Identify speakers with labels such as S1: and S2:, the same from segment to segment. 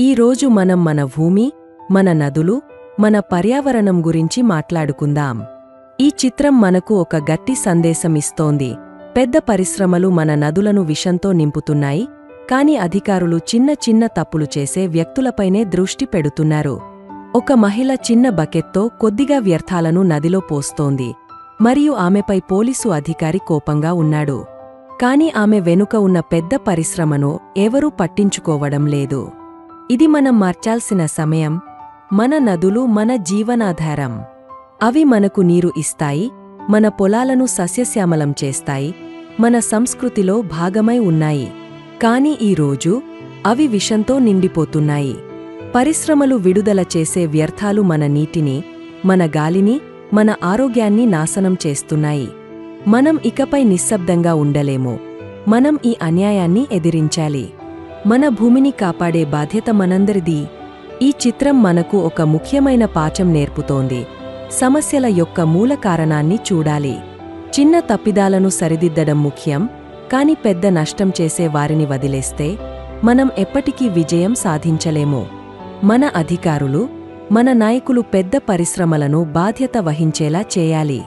S1: ఈరోజు మనం మన భూమి మన నదులు మన పర్యావరణం గురించి మాట్లాడుకుందాం. ఈ చిత్రం మనకు ఒక గట్టి సందేశం ఇస్తోంది. పెద్ద పరిశ్రమలు మన నదులను విషంతో నింపుతున్నాయి కాని అధికారులు చిన్న చిన్న తప్పులు చేసే వ్యక్తులపైనే దృష్టి పెడుతున్నారు. ఒక మహిళ చిన్న బకెట్తో కొద్దిగా వ్యర్థాలను నదిలో పోస్తోంది. మరియు ఆమెపై పోలీసు అధికారి కోపంగా ఉన్నాడు. కాని ఆమె వెనుక ఉన్న పెద్ద పరిశ్రమను ఎవరూ పట్టించుకోవడం లేదు. ఇది మనం మార్చాల్సిన సమయం మన నదులు మన జీవనాధారం. అవి మనకు నీరు ఇస్తాయి మన పొలాలను సస్యశ్యామలం చేస్తాయి మన సంస్కృతిలో భాగమై ఉన్నాయి. కాని ఈరోజు అవి విషంతో నిండిపోతున్నాయి. పరిశ్రమలు విడుదల చేసే వ్యర్థాలు మన నీటిని మన గాలిని మన ఆరోగ్యాన్ని నాశనం చేస్తున్నాయి. మనం ఇకపై నిశ్శబ్దంగా ఉండలేము. మనం ఈ అన్యాయాన్ని ఎదిరించాలి. మన భూమిని కాపాడే బాధ్యత మనందరిది. ఈ చిత్రం మనకు ఒక ముఖ్యమైన పాఠం నేర్పుతోంది. సమస్యల యొక్క మూల కారణాన్ని చూడాలి. చిన్న తప్పిదాలను సరిదిద్దడం ముఖ్యం కాని పెద్ద నష్టం చేసే వారిని వదిలేస్తే మనం ఎప్పటికీ విజయం సాధించలేము. మన అధికారులు మన నాయకులు పెద్ద పరిశ్రమలను బాధ్యత వహించేలా చేయాలి.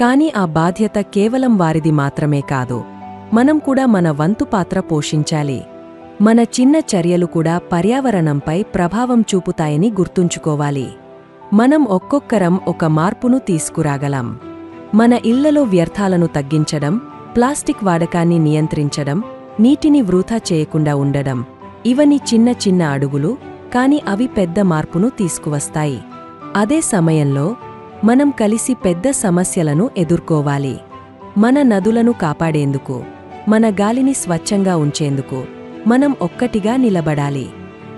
S1: కాని ఆ బాధ్యత కేవలం వారిది మాత్రమే కాదు. మనం కూడా మన వంతు పాత్ర పోషించాలి. మన చిన్న చర్యలు కూడా పర్యావరణంపై ప్రభావం చూపుతాయని గుర్తుంచుకోవాలి. మనం ఒక్కొక్కరం ఒక మార్పును తీసుకురాగలం. మన ఇళ్ళలో వ్యర్థాలను తగ్గించడం ప్లాస్టిక్ వాడకాన్ని నియంత్రించడం నీటిని వృధా చేయకుండా ఉండడం ఇవని చిన్న చిన్న అడుగులు కాని అవి పెద్ద మార్పును తీసుకువస్తాయి. అదే సమయంలో మనం కలిసి పెద్ద సమస్యలను ఎదుర్కోవాలి. మన నదులను కాపాడేందుకు మన గాలిని స్వచ్ఛంగా ఉంచేందుకు మనం ఒక్కటిగా నిలబడాలి.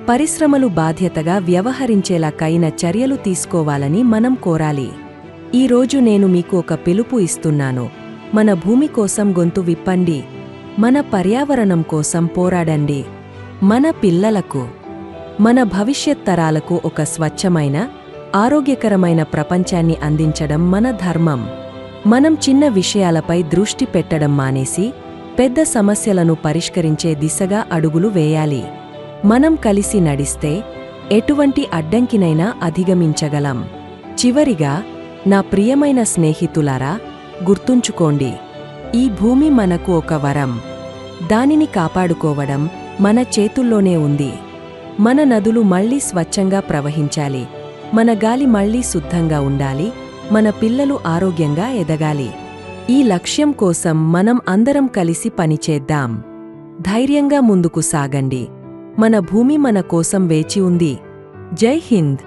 S1: పరిశ్రమలు బాధ్యతగా వ్యవహరించేలాకైన చర్యలు తీసుకోవాలని మనం కోరాలి. ఈరోజు నేను మీకు ఒక పిలుపు ఇస్తున్నాను. మన భూమి కోసం గొంతు విప్పండి. మన పర్యావరణం కోసం పోరాడండి. మన పిల్లలకు మన భవిష్యత్ తరాలకు ఒక స్వచ్ఛమైన ఆరోగ్యకరమైన ప్రపంచాన్ని అందించడం మన ధర్మం. మనం చిన్న విషయాలపై దృష్టి పెట్టడం మానేసి పెద్ద సమస్యలను పరిష్కరించే దిశగా అడుగులు వేయాలి. మనం కలిసి నడిస్తే ఎటువంటి అడ్డంకినైనా అధిగమించగలం. చివరిగా నా ప్రియమైన స్నేహితులారా గుర్తుంచుకోండి ఈ భూమి మనకు ఒక వరం. దానిని కాపాడుకోవడం మన చేతుల్లోనే ఉంది. మన నదులు మళ్ళీ స్వచ్ఛంగా ప్రవహించాలి. మన గాలి మళ్ళీ శుద్ధంగా ఉండాలి. మన పిల్లలు ఆరోగ్యంగా ఎదగాలి. ఈ లక్ష్యం కోసం మనం అందరం కలిసి పనిచేద్దాం. ధైర్యంగా ముందుకు సాగండి. మన భూమి మన కోసం వేచి ఉంది. జై హింద్.